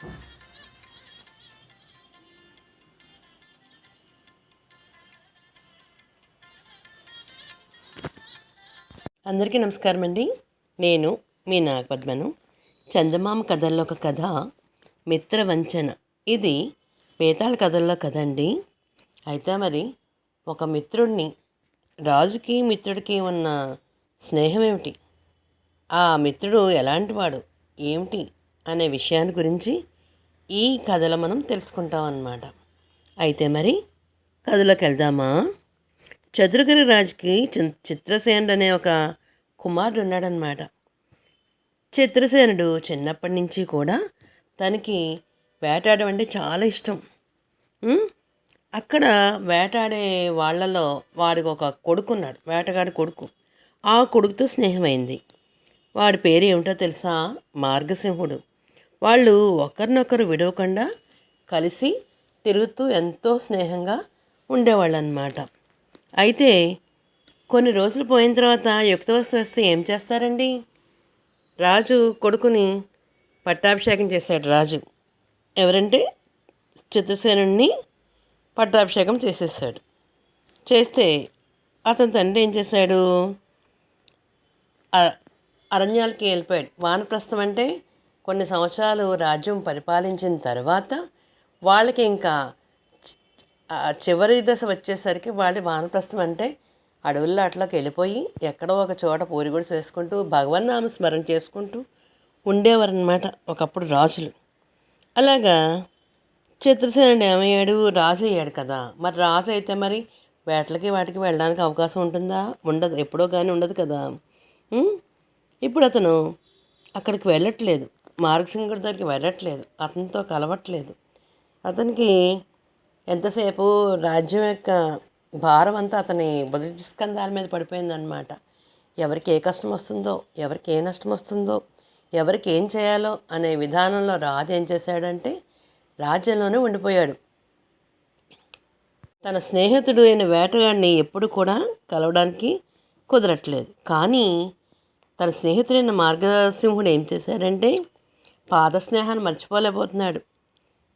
అందరికీ నమస్కారం అండి. నేను మీ నాగపద్మను. చందమామ కథల్లో ఒక కథ మిత్రవంచన ఇది పేతాళ కథల్లో కథ అండి. అయితే మరి ఒక మిత్రుడిని రాజుకి మిత్రుడికి ఉన్న స్నేహం ఏమిటి ఆ మిత్రుడు ఎలాంటి వాడు? ఏమిటి? అనే విషయాన్ని గురించి ఈ కథలో మనం తెలుసుకుంటాం అన్నమాట. అయితే మరి కథలోకి వెళ్దామా? చతురగిరి రాజుకి చి- చిత్రసేనుడు అనే ఒక కుమారుడు ఉన్నాడనమాట చిత్రసేనుడు చిన్నప్పటి నుంచి కూడా తనకి వేటాడడం అంటే చాలా ఇష్టం. అక్కడ వేటాడే వాళ్ళలో వాడికి ఒక కొడుకు ఉన్నాడు వేటగాడి కొడుకు. ఆ కొడుకుతో స్నేహమైంది. వాడి పేరు ఏమిటో తెలుసా? మార్గసింహుడు. వాళ్ళు ఒకరినొకరు విడవకుండా కలిసి తిరుగుతూ ఎంతో స్నేహంగా ఉండేవాళ్ళు అన్నమాట అయితే కొన్ని రోజులు పోయిన తర్వాత యుక్తవస్తు వస్తే ఏం చేస్తారండి? రాజు కొడుకుని పట్టాభిషేకం చేశాడు రాజు. ఎవరంటే చిత్తసేనుణ్ణి పట్టాభిషేకం చేసేసాడు చేస్తే అతని తండ్రి ఏం చేశాడు? అరణ్యాలకి వెళ్ళిపోయాడు. వానప్రస్థం అంటే కొన్ని సంవత్సరాలు రాజ్యం పరిపాలించిన తర్వాత వాళ్ళకి ఇంకా చివరి దశ వచ్చేసరికి వాళ్ళు వానప్రస్థం అంటే అడవుల్లో అట్లోకి వెళ్ళిపోయి ఎక్కడో ఒక చోట పూరిగుడిసి వేసుకుంటూ భగవన్నామ స్మరణ చేసుకుంటూ ఉండేవారనమాట ఒకప్పుడు రాజులు. అలాగా చిత్రసేనుడు ఏమయ్యాడు రాజు అయ్యాడు కదా. మరి రాజు అయితే మరి వేటలకి వాటికి వెళ్ళడానికి అవకాశం ఉంటుందా? ఉండదు ఎప్పుడో కానీ ఉండదు కదా. ఇప్పుడు అతను అక్కడికి వెళ్ళట్లేదు. మార్గసింగుడి దగ్గరికి వెళ్ళట్లేదు. అతనితో కలవట్లేదు. అతనికి ఎంతసేపు రాజ్యం యొక్క భారం అంతా అతని బుద్ధి స్కంధాల మీద పడిపోయిందనమాట ఎవరికి ఏ కష్టం వస్తుందో ఎవరికి ఏ నష్టం వస్తుందో ఎవరికి ఏం చేయాలో అనే విధానంలో రాజు ఏం చేశాడంటే రాజ్యంలోనే ఉండిపోయాడు. తన స్నేహితుడు అయిన వేటగాడిని ఎప్పుడు కూడా కలవడానికి కుదరట్లేదు. కానీ తన స్నేహితుడైన మార్గసింహుడు ఏం చేశాడంటే పాదస్నేహాన్ని మర్చిపోలేకపోతున్నాడు.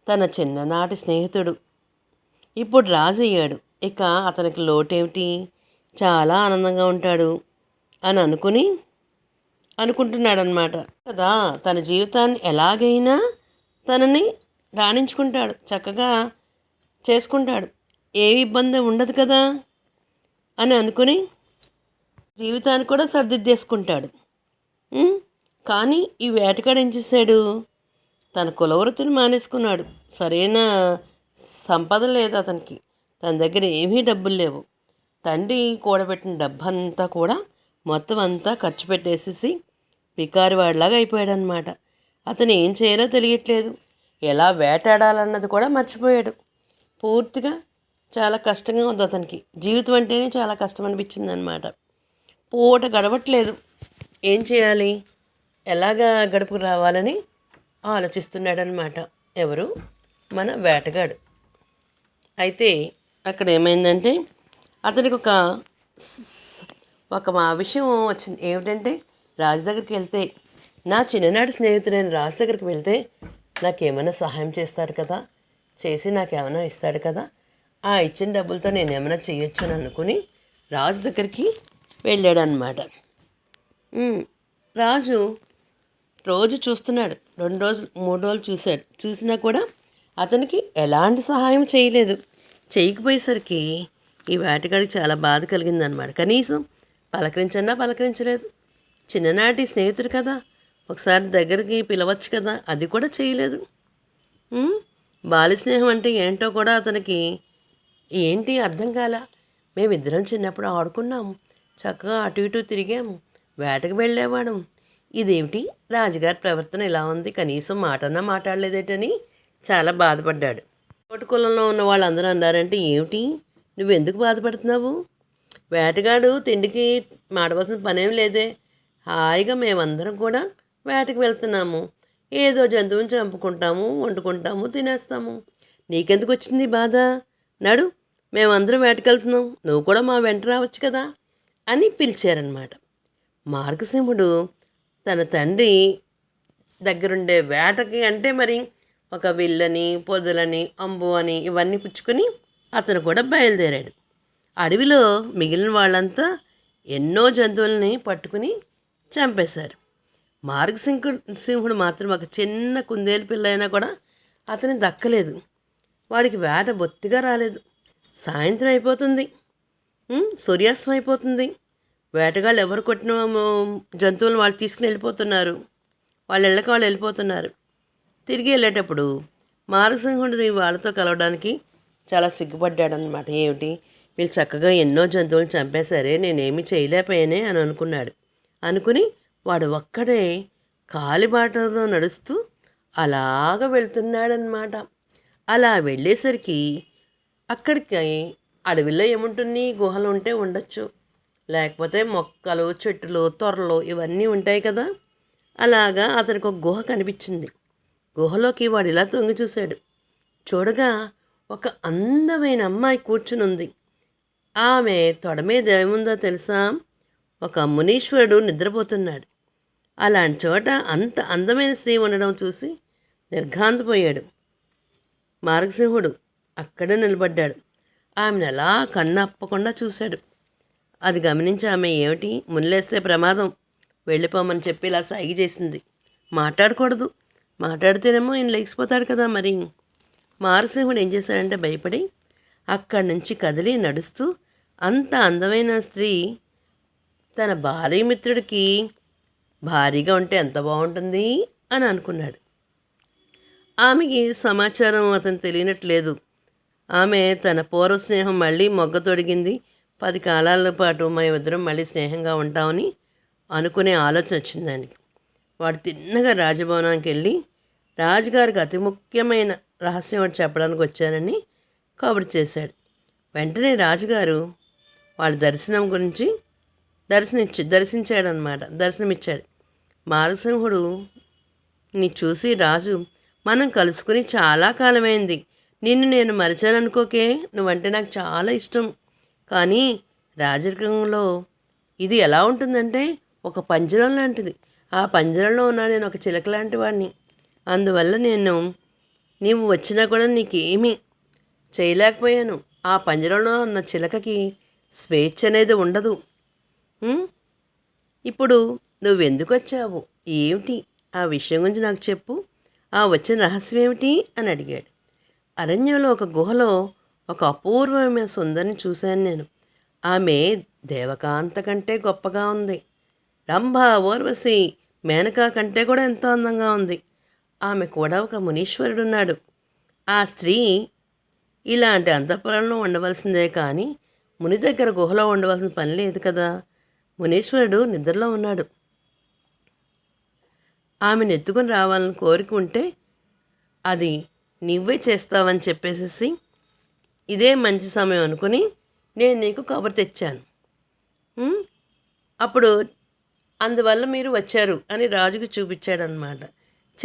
తన చిన్ననాటి స్నేహితుడు. ఇప్పుడు రాజు అయ్యాడు. ఇక అతనికి లోటేమిటి? చాలా ఆనందంగా ఉంటాడు అని అనుకుని అనుకుంటున్నాడనమాట కదా తన జీవితాన్ని ఎలాగైనా తనని రాణించుకుంటాడు. చక్కగా చేసుకుంటాడు. ఏ ఇబ్బంది ఉండదు కదా అని అనుకుని జీవితాన్ని కూడా సర్దిద్దేసుకుంటాడు. కానీ ఈ వేటగాడేం ఏం చేశాడు? తన కులవృత్తిని మానేసుకున్నాడు. సరైన సంపద లేదు అతనికి. తన దగ్గర ఏమీ డబ్బులు లేవు. తండ్రి కూడబెట్టిన డబ్బంతా కూడా మొత్తం అంతా ఖర్చు పెట్టేసేసి పికారివాడిలాగా అయిపోయాడనమాట అతను ఏం చేయాలో తెలియట్లేదు. ఎలా వేటాడాలన్నది కూడా మర్చిపోయాడు. పూర్తిగా చాలా కష్టంగా ఉంది అతనికి. జీవితం అంటేనే చాలా కష్టం అనిపించింది అనమాట పూట గడవట్లేదు. ఏం చేయాలి? ఎలాగా గడుపుకు రావాలని ఆలోచిస్తున్నాడనమాట ఎవరు? మన వేటగాడు. అయితే అక్కడ ఏమైందంటే అతనికి ఒక ఒక మా విషయం వచ్చింది. ఏమిటంటే రాజు దగ్గరికి వెళ్తే నా చిన్ననాటి స్నేహితుడైన రాజు దగ్గరికి వెళ్తే నాకేమైనా సహాయం చేస్తాడు కదా? చేసి నాకేమైనా ఇస్తాడు కదా? ఆ ఇచ్చిన డబ్బులతో నేను ఏమైనా చేయొచ్చు అని అనుకుని రాజు దగ్గరికి వెళ్ళాడనమాట రాజు రోజు చూస్తున్నాడు. రెండు రోజులు మూడు రోజులు చూశాడు. చూసినా కూడా అతనికి ఎలాంటి సహాయం చేయలేదు. చేయకపోయేసరికి ఈ వేటగాడికి చాలా బాధ కలిగిందనమాట కనీసం పలకరించన్నా పలకరించలేదు. చిన్ననాటి స్నేహితుడు కదా. ఒకసారి దగ్గరికి పిలవచ్చు కదా. అది కూడా చేయలేదు. ఉమ్, బాల్య స్నేహం అంటే ఏంటో కూడా అతనికి ఏంటి అర్థం కాల? మేమిద్దరం చిన్నప్పుడు ఆడుకున్నాం చక్కగా అటు ఇటు తిరిగాము. వేటకు వెళ్ళేవాడం ఇదేమిటి? రాజుగారి ప్రవర్తన ఇలా ఉంది. కనీసం మాటన్నా మాట్లాడలేదేటని చాలా బాధపడ్డాడు. తోటి కులంలో ఉన్న వాళ్ళందరూ అన్నారంటే ఏమిటి? నువ్వెందుకు బాధపడుతున్నావు? వేటగాడు తిండికి మాడవలసిన పనేం లేదే. హాయిగా మేమందరం కూడా వేటకు వెళ్తున్నాము. ఏదో జంతువుని చంపుకుంటాము వండుకుంటాము తినేస్తాము. నీకెందుకు వచ్చింది బాధ? నడు మేమందరం వేటకెళ్తున్నాం నువ్వు కూడా మా వెంట రావచ్చు కదా? అని పిలిచారనమాట మార్గసింహుడు తన తండ్రి దగ్గరుండే వేటకి అంటే మరి ఒక విల్లని పొదలని అంబు అని ఇవన్నీ పుచ్చుకొని అతను కూడా బయలుదేరాడు. అడవిలో మిగిలిన వాళ్ళంతా ఎన్నో జంతువుల్ని పట్టుకుని చంపేశారు. మార్గసింహు సింహుడు మాత్రం ఒక చిన్న కుందేలు పిల్ల అయినా కూడా అతని దక్కలేదు. వాడికి వేట బొత్తిగా రాలేదు. సాయంత్రం అయిపోతుంది. సూర్యాస్తం అయిపోతుంది. వేటగాళ్ళు ఎవరు కొట్టిన జంతువులను వాళ్ళు తీసుకుని వెళ్ళిపోతున్నారు. వాళ్ళ ఇళ్ళకి వాళ్ళు వెళ్ళిపోతున్నారు. తిరిగి వెళ్ళేటప్పుడు మారసింహుడు వాళ్ళతో కలవడానికి చాలా సిగ్గుపడ్డాడనమాట ఏమిటి? వీళ్ళు చక్కగా ఎన్నో జంతువులు చంపేశారే నేనేమి చేయలేకపోయానే అని అనుకున్నాడు. అనుకుని వాడు ఒక్కడే కాలిబాటలో నడుస్తూ అలాగ వెళ్తున్నాడనమాట అలా వెళ్ళేసరికి అక్కడికి అడవిలో ఏముంటుంది? గుహలు ఉంటే ఉండొచ్చు. లేకపోతే మొక్కలు చెట్లు త్వరలు ఇవన్నీ ఉంటాయి కదా. అలాగా అతనికి ఒక గుహ కనిపించింది. గుహలోకి వాడు ఇలా తొంగి చూశాడు. చూడగా ఒక అందమైన అమ్మాయి కూర్చుని ఉంది ఆమె తొడ మీద ఏముందో తెలుసా? ఒక మునీశ్వరుడు నిద్రపోతున్నాడు. అలాంటి చోట అంత అందమైన స్త్రీ ఉండడం చూసి నిర్ఘాంతపోయాడు. మార్గసింహుడు అక్కడే నిలబడ్డాడు. ఆమెను అలా కన్నప్పకుండా చూశాడు. అది గమనించి ఆమె ఏమిటి? మునిలేస్తే ప్రమాదం. వెళ్ళిపోమని చెప్పి ఇలా సాగి చేసింది. మాట్లాడకూడదు. మాట్లాడితేనేమో ఈయన లేచిపోతాడు కదా మరి. మారసింహుడు ఏం చేశాడంటే భయపడి అక్కడి నుంచి కదిలి నడుస్తూ అంత అందమైన స్త్రీ తన భార్యమిత్రుడికి భారీగా ఉంటే ఎంత బాగుంటుంది అని అనుకున్నాడు. ఆమెకి సమాచారం అతను తెలియనట్లేదు. ఆమె తన పూర్వ స్నేహం మళ్ళీ మొగ్గ తొడిగింది. పది కాలాల పాటు మా ఇద్దరం మళ్ళీ స్నేహంగా ఉంటామని అనుకునే ఆలోచన వచ్చింది దానికి వాడు తిన్నగా రాజభవనానికి వెళ్ళి రాజుగారికి అతి ముఖ్యమైన రహస్యం ఒకటి చెప్పడానికి వచ్చానని కబురు చేశాడు. వెంటనే రాజుగారు వాళ్ళ దర్శనం గురించి దర్శనిచ్చి దర్శించాడనమాట దర్శనమిచ్చాడు మారసింహుడు ని చూసి రాజు మనం కలుసుకుని చాలా కాలమైంది. నిన్ను నేను మరిచాననుకోకే నువ్వంటే నాకు చాలా ఇష్టం. కానీ రాజరికంలో ఇది ఎలా ఉంటుందంటే ఒక పంజరం లాంటిది. ఆ పంజరంలో ఉన్న నేను ఒక చిలక లాంటి వాడిని అందువల్ల నేను నీవు వచ్చినా కూడా నీకేమీ చేయలేకపోయాను. ఆ పంజరంలో ఉన్న చిలకకి స్వేచ్ఛ అనేది ఉండదు. ఇప్పుడు ఇప్పుడు నువ్వెందుకు వచ్చావు? ఏమిటి? ఆ విషయం గురించి నాకు చెప్పు. ఆ వచ్చిన రహస్యం ఏమిటి? అని అడిగాడు. అరణ్యంలో ఒక గుహలో ఒక అపూర్వమైన సుందరిని చూశాను నేను. ఆమె దేవకాంత కంటే గొప్పగా ఉంది. రంభ ఓర్వశి మేనకా కంటే కూడా ఎంతో అందంగా ఉంది. ఆమె కూడా ఒక మునీశ్వరుడు ఉన్నాడు ఆ స్త్రీ ఇలాంటి అంతఃపురంలో ఉండవలసిందే కానీ ముని దగ్గర గుహలో ఉండవలసిన పని లేదు కదా. మునీశ్వరుడు నిద్రలో ఉన్నాడు. ఆమెను ఎత్తుకుని రావాలని కోరిక ఉంటే అది నువ్వే చేస్తావని చెప్పేసేసి ఇదే మంచి సమయం అనుకుని నేను నీకు కబురు తెచ్చాను. అప్పుడు అందువల్ల మీరు వచ్చారు అని రాజుకు చూపించాడనమాట.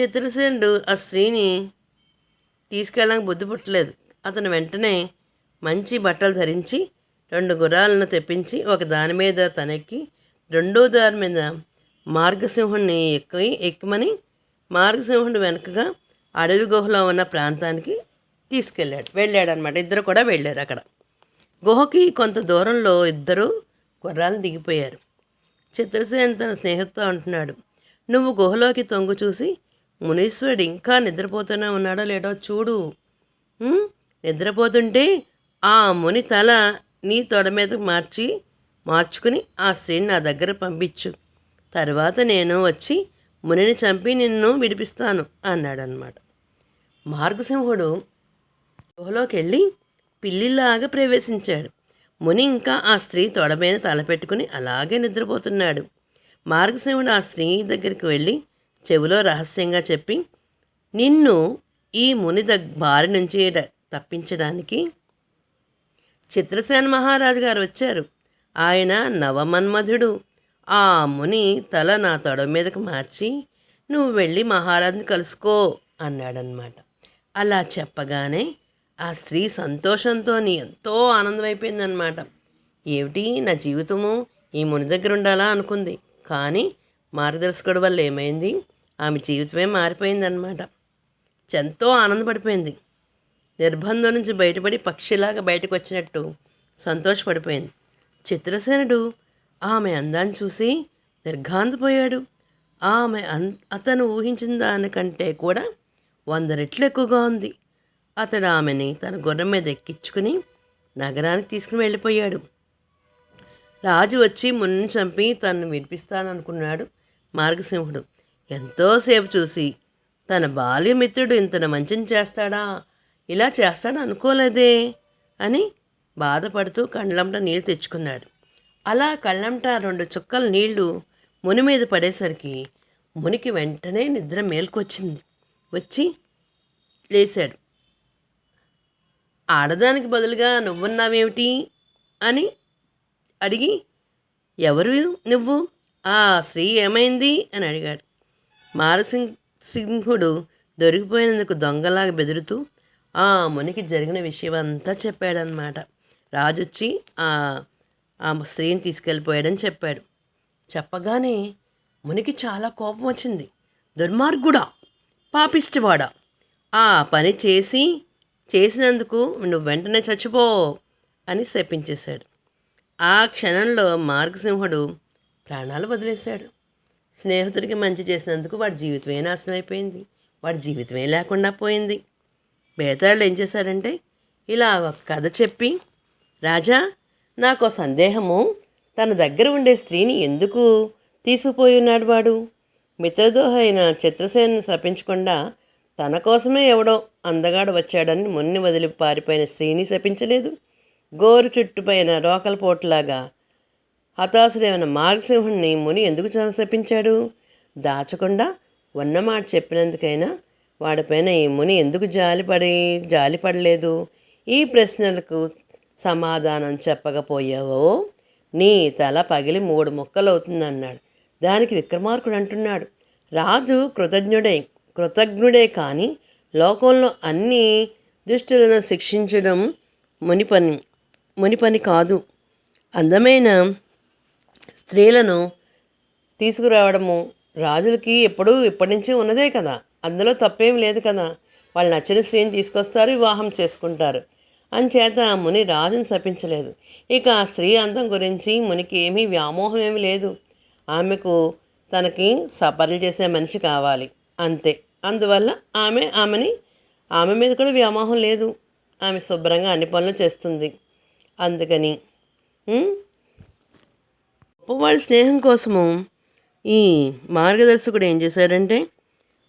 చిత్రసేనుడు ఆ స్త్రీని తీసుకెళ్ళడానికి బుద్ధి పుట్టలేదు. అతను వెంటనే మంచి బట్టలు ధరించి రెండు గుర్రాలను తెప్పించి ఒక దాని మీద తనెక్కి రెండో దాని మీద మార్గసింహుడిని ఎక్కి ఎక్కమని మార్గసింహుడు వెనుకగా అడవి గుహలో ఉన్న ప్రాంతానికి తీసుకెళ్ళాడు వెళ్ళాడు అనమాట ఇద్దరు కూడా వెళ్ళారు అక్కడ. గుహకి కొంత దూరంలో ఇద్దరు గుర్రాలు దిగిపోయారు. చిత్రసేన తన స్నేహితుతో అంటున్నాడు నువ్వు గుహలోకి తొంగు చూసి మునీశ్వరుడు ఇంకా నిద్రపోతూనే ఉన్నాడో లేడో చూడు. నిద్రపోతుంటే ఆ ముని తల నీ తొడ మీద మార్చి మార్చుకుని ఆ స్త్రీని నా దగ్గర పంపించు. తర్వాత నేను వచ్చి మునిని చంపి నిన్ను విడిపిస్తాను అన్నాడనమాట. మార్గసింహుడు గుహలోకి వెళ్ళి పిల్లిలాగా ప్రవేశించాడు. ముని ఇంకా ఆ స్త్రీ తొడమైన తలపెట్టుకుని అలాగే నిద్రపోతున్నాడు. మార్గశివుడు ఆ స్త్రీ దగ్గరికి వెళ్ళి చెవిలో రహస్యంగా చెప్పి నిన్ను ఈ ముని దగ్ బారి నుంచి తప్పించడానికి చిత్రసేన మహారాజు గారు వచ్చారు. ఆయన నవమన్మధుడు. ఆ ముని తల నా తొడ మీదకు మార్చి నువ్వు వెళ్ళి మహారాజుని కలుసుకో అన్నాడనమాట అలా చెప్పగానే ఆ స్త్రీ సంతోషంతో ఎంతో ఆనందమైపోయిందనమాట ఏమిటి? నా జీవితము ఈ ముని దగ్గర ఉండాలా అనుకుంది. కానీ మార్గదర్శకుడు వల్ల ఏమైంది? ఆమె జీవితమే మారిపోయిందనమాట ఎంతో ఆనందపడిపోయింది. నిర్బంధం నుంచి బయటపడి పక్షిలాగా బయటకు వచ్చినట్టు సంతోషపడిపోయింది. చిత్రసేనుడు ఆమె అందాన్ని చూసి నిర్ఘాంతపోయాడు. ఆమె అన్ అతను ఊహించిన దానికంటే కూడా వంద రెట్లు ఎక్కువగా ఉంది. అతడు ఆమెని తన గుర్రం మీద ఎక్కించుకుని నగరానికి తీసుకుని వెళ్ళిపోయాడు. రాజు వచ్చి మున్ను చంపి తనను వినిపిస్తాననుకున్నాడు మార్గసింహుడు. ఎంతోసేపు చూసి తన బాల్యమిత్రుడు ఇంతన మంచిని చేస్తాడా? ఇలా చేస్తాడా అనుకోలేదే? అని బాధపడుతూ కళ్ళంట నీళ్ళు తెచ్చుకున్నాడు. అలా కళ్ళంట రెండు చుక్కల నీళ్ళు ముని మీద పడేసరికి మునికి వెంటనే నిద్ర మేల్కొచ్చింది. వచ్చి లేశాడు. ఆడదానికి బదులుగా నువ్వున్నావేమిటి అని అడిగి ఎవరు నువ్వు? ఆ స్త్రీ ఏమైంది? అని అడిగాడు. మారసింగ్ సింహుడు దొరికిపోయినందుకు దొంగలాగా బెదురుతూ ఆ మునికి జరిగిన విషయం అంతా చెప్పాడనమాట రాజు వచ్చి ఆ ఆ స్త్రీని తీసుకెళ్ళిపోయాడని చెప్పాడు. చెప్పగానే మునికి చాలా కోపం వచ్చింది. దుర్మార్గుడా పాపిష్టివాడా? ఆ పని చేసి చేసినందుకు నువ్వు వెంటనే చచ్చిపో అని శపించేశాడు. ఆ క్షణంలో మార్గసింహుడు ప్రాణాలు వదిలేశాడు. స్నేహితుడికి మంచి చేసినందుకు వాడి జీవితమే నాశనం అయిపోయింది. వాడి జీవితమే లేకుండా పోయింది. బేతాళ్ళు ఏం చేశారంటే ఇలా ఒక కథ చెప్పి రాజా నాకు సందేహము. తన దగ్గర ఉండే స్త్రీని ఎందుకు తీసుకుపోయి ఉన్నాడు వాడు? మిత్రదోహ అయిన చిత్రసేనను శపించకుండా తన కోసమే ఎవడో అందగాడు వచ్చాడని మొన్ని వదిలి పారిపోయిన స్త్రీని శపించలేదు. గోరు చుట్టుపైన రోకల పోటులాగా హతాశుడైన మార్గసింహుణ్ణి ముని ఎందుకు శపించాడు? దాచకుండా ఉన్నమాట చెప్పినందుకైనా వాడిపైన ఈ ముని ఎందుకు జాలిపడి జాలిపడలేదు? ఈ ప్రశ్నలకు సమాధానం చెప్పకపోయావో? నీ తల పగిలి మూడు ముక్కలవుతుందన్నాడు. దానికి విక్రమార్కుడు అంటున్నాడు. రాజు కృతజ్ఞుడే కృతజ్ఞుడే కానీ లోకంలో అన్ని దుష్టులను శిక్షించడం ముని పని ముని పని కాదు. అందమైన స్త్రీలను తీసుకురావడము రాజులకి ఎప్పుడూ ఇప్పటి నుంచి ఉన్నదే కదా. అందులో తప్పేం లేదు కదా. వాళ్ళు నచ్చిన స్త్రీని తీసుకొస్తారు వివాహం చేసుకుంటారు. అంచేత ముని రాజును శపించలేదు. ఇక ఆ స్త్రీ అందం గురించి మునికి ఏమీ వ్యామోహం ఏమీ లేదు. ఆమెకు తనకి సపర్లు చేసే మనిషి కావాలి. అంతే. అందువల్ల ఆమె ఆమెని ఆమె మీద కూడా వ్యామోహం లేదు. ఆమె శుభ్రంగా అన్ని పనులు చేస్తుంది. అందుకని ఉమ్, స్నేహం కోసము ఈ మార్గదర్శకుడు ఏం చేశాడంటే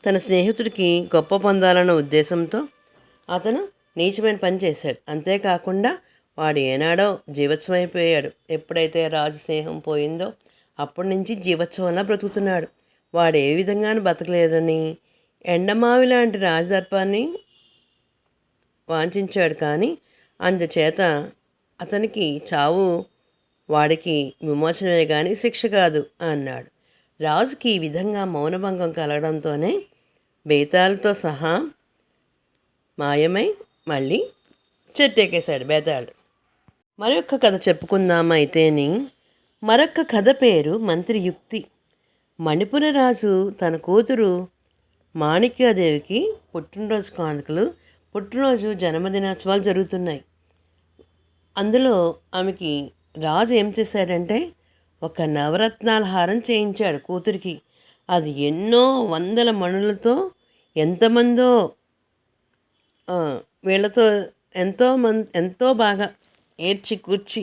తన స్నేహితుడికి గొప్ప పొందాలన్న ఉద్దేశంతో అతను నీచమైన పని చేశాడు. అంతేకాకుండా వాడు ఏనాడో జీవత్సం అయిపోయాడు. ఎప్పుడైతే రాజు స్నేహం పోయిందో అప్పటి నుంచి జీవత్సవంలా బ్రతుకుతున్నాడు. వాడు ఏ విధంగానూ బతకలేరని ఎండమావి లాంటి రాజదర్పాన్ని వాంఛించాడు కానీ అందుచేత అతనికి చావు వాడికి విమోచనమే కానీ శిక్ష కాదు అన్నాడు. రాజుకి ఈ విధంగా మౌనభంగం కలగడంతోనే బేతాలతో సహా మాయమై మళ్ళీ చెట్టెక్కేశాడు బేతాళుడు మరొక కథ చెప్పుకుందామైతేని మరొక కథ పేరు మంత్రి యుక్తి. మణిపుర రాజు తన కూతురు మాణిక్యాదేవికి పుట్టినరోజు కానుకలు పుట్టినరోజు జన్మదినోత్సవాలు జరుగుతున్నాయి. అందులో ఆమెకి రాజు ఏం చేశాడంటే ఒక నవరత్నాల హారం చేయించాడు కూతురికి. అది ఎన్నో వందల మణులతో ఎంతమందో వీళ్ళతో ఎంతో మంది ఎంతో బాగా ఏడ్చి కూర్చి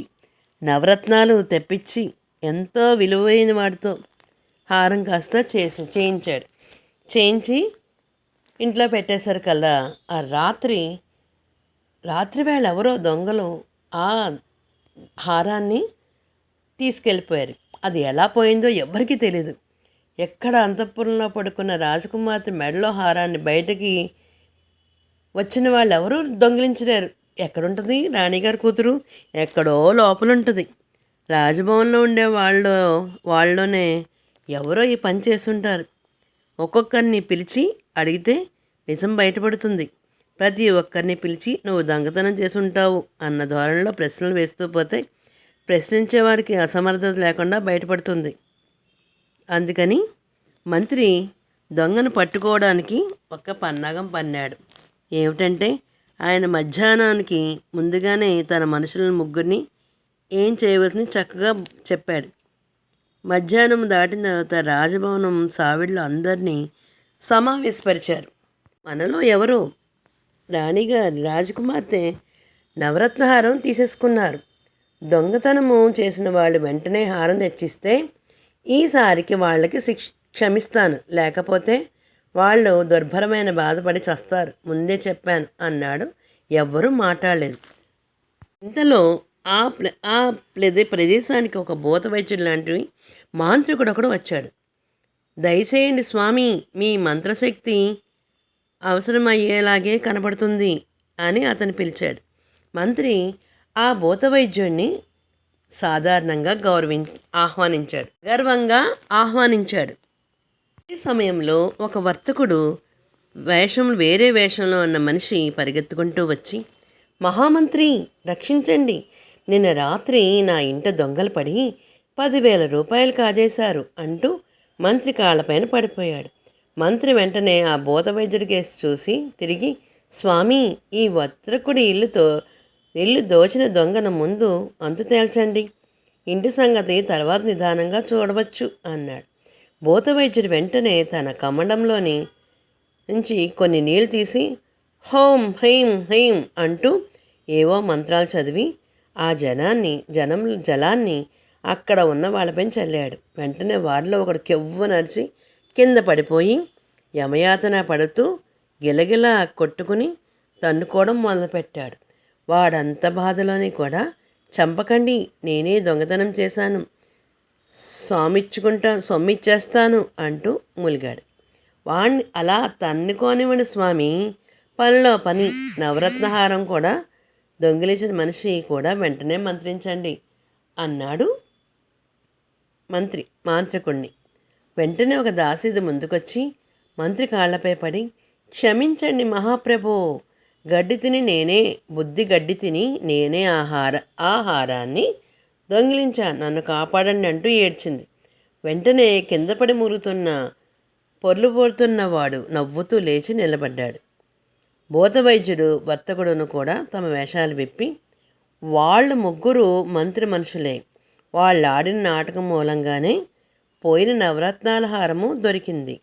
నవరత్నాలు తెప్పించి ఎంతో విలువైన వాటితో హారం కాస్త చేసి చేయించాడు. చేయించి ఇంట్లో పెట్టేసరికల్లా ఆ రాత్రి రాత్రి వేళ ఎవరో దొంగలు ఆ హారాన్ని తీసుకెళ్ళిపోయారు. అది ఎలా పోయిందో ఎవ్వరికీ తెలియదు ఎక్కడ అంతఃపురంలో పడుకున్న రాజకుమార్తె మెడలో హారాన్ని బయటకి వచ్చిన వాళ్ళు ఎవరు దొంగిలించలేరు. ఎక్కడుంటుంది రాణిగారి కూతురు? ఎక్కడో లోపల ఉంటుంది రాజభవన్లో ఉండే వాళ్ళు వాళ్ళలోనే ఎవరో ఈ పని చేస్తుంటారు. ఒక్కొక్కరిని పిలిచి అడిగితే నిజం బయటపడుతుంది. ప్రతి ఒక్కరిని పిలిచి నువ్వు దొంగతనం చేసి ఉంటావు అన్న ధోరణిలో ప్రశ్నలు వేస్తూ పోతే ప్రశ్నించేవాడికి అసమర్థత లేకుండా బయటపడుతుంది. అందుకని మంత్రి దొంగను పట్టుకోవడానికి ఒక పన్నాగం పన్నాడు. ఏమిటంటే ఆయన మధ్యాహ్నానికి ముందుగానే తన మనుషులను ముగ్గురిని ఏం చేయవలసింది చక్కగా చెప్పాడు. మధ్యాహ్నం దాటిన తర్వాత రాజభవనం సావిడిలో అందరినీ సమావేశపరిచారు. మనలో ఎవరో? రాణిగారు రాజకుమార్తె నవరత్నహారం తీసేసుకున్నారు. దొంగతనము చేసిన వాళ్ళు వెంటనే హారం తెచ్చిస్తే ఈసారికి వాళ్ళకి శిక్ష క్షమిస్తాను. లేకపోతే వాళ్ళు దుర్భరమైన బాధపడి చస్తారు. ముందే చెప్పాను. అన్నాడు. ఎవ్వరూ మాట్లాడలేదు. ఇంతలో ఆ ఆ ప్రదే ప్రదేశానికి ఒక భూత వైద్యుడు లాంటివి మాంత్రికుడు ఒకడు వచ్చాడు. దయచేయండి స్వామి మీ మంత్రశక్తి అవసరమయ్యేలాగే కనబడుతుంది అని అతను పిలిచాడు. మంత్రి ఆ భూత వైద్యుడిని సాధారణంగా గౌరవి ఆహ్వానించాడు. గర్వంగా ఆహ్వానించాడు. ఈ సమయంలో ఒక వర్తకుడు వేషం వేరే వేషంలో ఉన్న మనిషి పరిగెత్తుకుంటూ వచ్చి మహామంత్రి రక్షించండి. నిన్న రాత్రి నా ఇంట దొంగలు పడి పదివేల రూపాయలు కాజేశారు అంటూ మంత్రి కాళ్ళపైన పడిపోయాడు. మంత్రి వెంటనే ఆ భూత కేసు చూసి తిరిగి స్వామి ఈ వత్రకుడి ఇల్లుతో ఇల్లు దోచిన దొంగను ముందు అంతు తేల్చండి. ఇంటి సంగతి తర్వాత నిదానంగా చూడవచ్చు అన్నాడు. భూతవైద్యుడు వెంటనే తన కమండంలోని నుంచి కొన్ని నీళ్ళు తీసి హోం హ్రీం హ్రీం అంటూ ఏవో మంత్రాలు చదివి ఆ జనాన్ని జనం జలాన్ని అక్కడ ఉన్న వాళ్ళపై చల్లాడు. వెంటనే వారిలో ఒకడు కెవ్వు నడిచి కింద పడిపోయి యమయాతన పడుతూ గిలగిలా కొట్టుకుని తన్నుకోవడం మొదలుపెట్టాడు. వాడంత బాధలోని కూడా చంపకండి నేనే దొంగతనం చేశాను. స్వామిచ్చుకుంటా సొమ్మిచ్చేస్తాను అంటూ ములిగాడు. వాణ్ణి అలా తన్నుకోనివ్వండి స్వామి పనిలో పని నవరత్నహారం కూడా దొంగిలించిన మనిషి కూడా వెంటనే మంత్రించండి అన్నాడు మంత్రి మాంత్రికుణ్ణి. వెంటనే ఒక దాసీది ముందుకొచ్చి మంత్రి కాళ్ళపై పడి క్షమించండి మహాప్రభో గడ్డి తిని నేనే బుద్ధి గడ్డి తిని నేనే ఆహార ఆహారాన్ని దొంగిలించాను నన్ను కాపాడండి అంటూ ఏడ్చింది. వెంటనే కింద పడి మురుగుతున్న పొర్లు పోరుతున్నవాడు నవ్వుతూ లేచి నిలబడ్డాడు. బోధవైద్యుడు వర్తకుడును కూడా తమ వేషాలు విప్పి వాళ్ళు ముగ్గురు మంత్రి మనుషులే వాళ్ళు ఆడిన నాటకం మూలంగానే పోయిన నవరత్నాల హారము దొరికింది.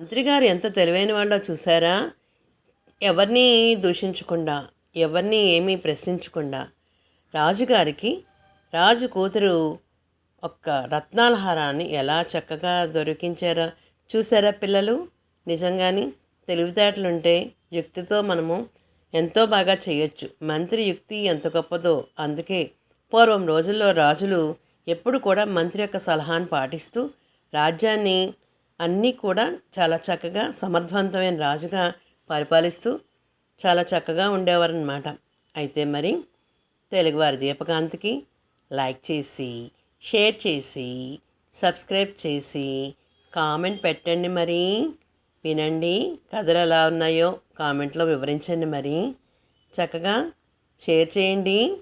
మంత్రిగారు ఎంత తెలివైన వాళ్ళో చూసారా? ఎవరిని దూషించకుండా ఎవరిని ఏమీ ప్రశ్నించకుండా రాజుగారికి రాజు కూతురు ఒక్క రత్నాల హారాన్ని ఎలా చక్కగా దొరికించారా చూసారా పిల్లలు? నిజంగానే తెలివితేటలుంటే యుక్తితో మనము ఎంతో బాగా చేయొచ్చు. మంత్రి యుక్తి ఎంత గొప్పదో అందుకే పూర్వం రోజుల్లో రాజులు ఎప్పుడు కూడా మంత్రి యొక్క సలహాను పాటిస్తూ రాజ్యాన్ని అన్నీ కూడా చాలా చక్కగా సమర్థవంతమైన రాజుగా పరిపాలిస్తూ చాలా చక్కగా ఉండేవారనమాట అయితే మరి తెలుగువారి దీపకాంతికి లైక్ చేసి షేర్ చేసి సబ్స్క్రైబ్ చేసి కామెంట్ పెట్టండి మరి. వినండి. కథలు ఎలా ఉన్నాయో కామెంట్లో వివరించండి మరి. చక్కగా షేర్ చేయండి.